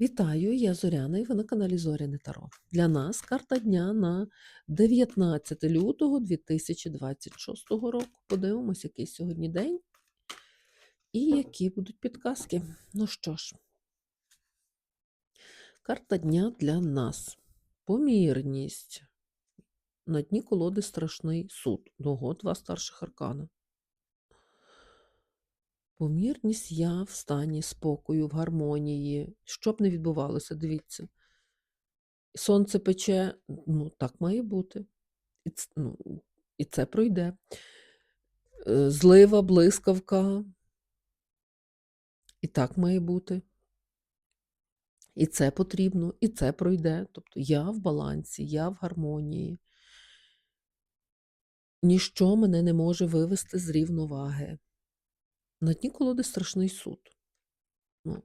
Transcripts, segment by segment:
Вітаю, я Зоряна і ви на каналі Зоряне Таро. Для нас карта дня на 19 лютого 2026 року. Подивимось, який сьогодні день і які будуть підказки. Ну що ж, карта дня для нас. Помірність. На дні колоди страшний суд. Ого, два старших аркана. Помірність я в стані спокою, в гармонії. Що б не відбувалося, дивіться. Сонце пече, ну, так має бути. І, ц- ну, і це пройде. Е, Злива, блискавка. І так має бути. І це потрібно, і це пройде. Тобто я в балансі, я в гармонії. Ніщо мене не може вивести з рівноваги. На дні колоди страшний суд. Ну,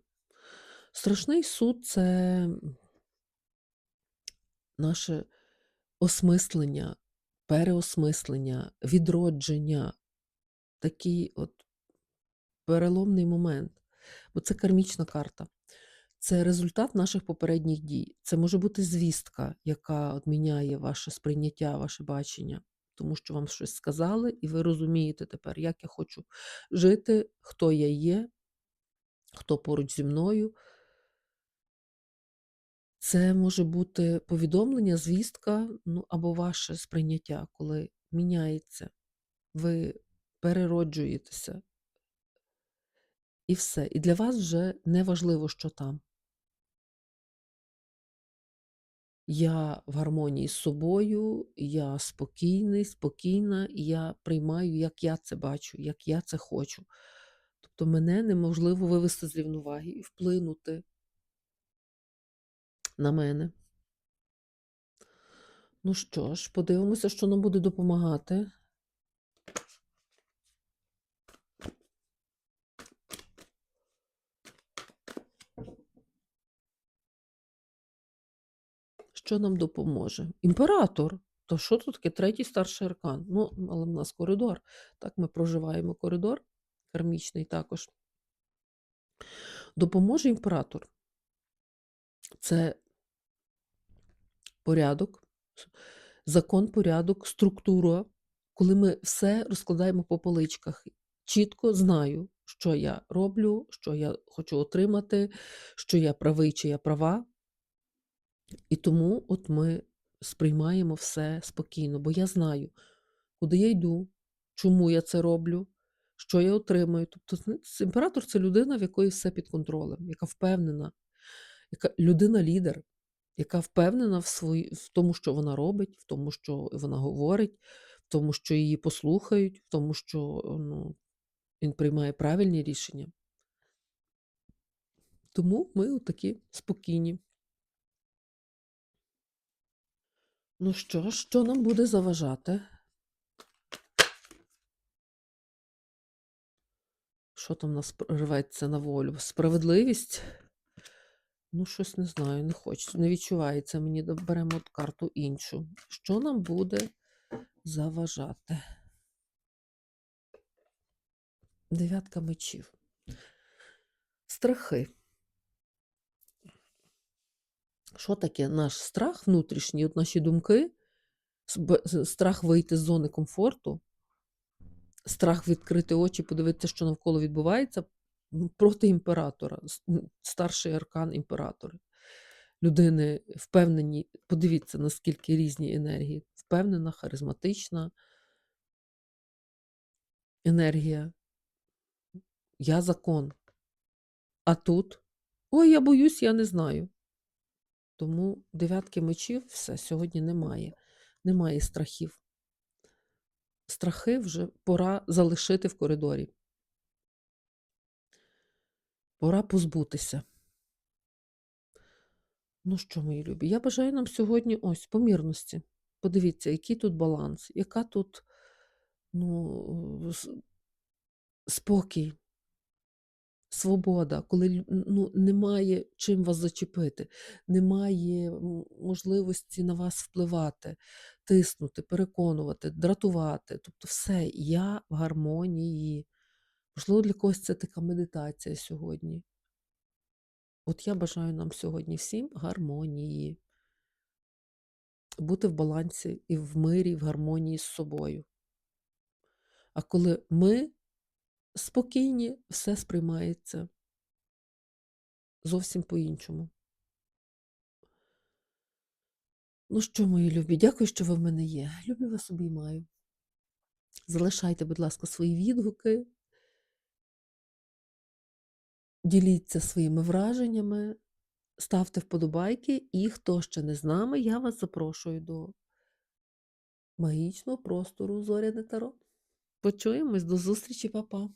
страшний суд це наше осмислення, переосмислення, відродження, такий от переломний момент. Бо це кармічна карта. Це результат наших попередніх дій. Це може бути звістка, яка от ваше сприйняття, ваше бачення, тому що вам щось сказали, і ви розумієте тепер, як я хочу жити, хто я є, хто поруч зі мною. Це може бути повідомлення, звістка, ну або ваше сприйняття, коли міняється, ви перероджуєтеся, і все. І для вас вже не важливо, що там. Я в гармонії з собою, я спокійний, спокійна, і я приймаю, як я це бачу, як я це хочу. Тобто мене неможливо вивести з рівноваги і вплинути на мене. Ну що ж, подивимося, що нам буде допомагати. Що нам допоможе? Імператор. То що тут таке? Третій старший аркан. Ну, але в нас коридор. Так, ми проживаємо коридор кармічний також. Допоможе імператор. Це порядок, закон, порядок, структура, коли ми все розкладаємо по поличках. Чітко знаю, що я роблю, що я хочу отримати, що я правий чи я права. І тому от ми сприймаємо все спокійно, бо я знаю, куди я йду, чому я це роблю, що я отримую. Тобто, імператор це людина, в якої все під контролем, яка впевнена, яка людина-лідер, яка впевнена в, свої, в тому, що вона робить, в тому, що вона говорить, в тому, що її послухають, в тому, що ну, він приймає правильні рішення. Тому ми такі спокійні. Ну що що нам буде заважати? Що там нас рветься на волю? Справедливість? Ну, щось не знаю, не хочу, не відчувається мені. Беремо карту іншу. Що нам буде заважати? Дев'ятка мечів. Страхи. Що таке наш страх внутрішній, от наші думки, страх вийти з зони комфорту, страх відкрити очі, подивитися, що навколо відбувається проти імператора, старший аркан імператора. Людини впевнені, подивіться, наскільки різні енергії. Впевнена, харизматична енергія. Я закон. А тут ой, я боюсь, я не знаю. Тому дев'ятки мечів все сьогодні немає. Немає страхів. Страхи вже пора залишити в коридорі. Пора позбутися. Ну що, мої любі, я бажаю нам сьогодні ось помірності. Подивіться, який тут баланс, яка тут ну, спокій, свобода, коли ну, немає чим вас зачепити, немає можливості на вас впливати, тиснути, переконувати, дратувати. Тобто все, я в гармонії. Можливо, для когось це така медитація сьогодні. От я бажаю нам сьогодні всім гармонії. Бути в балансі і в мирі, в гармонії з собою. А коли ми спокійні, все сприймається зовсім по-іншому. Ну що, мої любі, дякую, що ви в мене є. Люблю вас обіймаю. Залишайте, будь ласка, свої відгуки. Діліться своїми враженнями, ставте вподобайки, і хто ще не з нами, я вас запрошую до магічного простору Зоряне Таро. Почуємось, до зустрічі, па-па!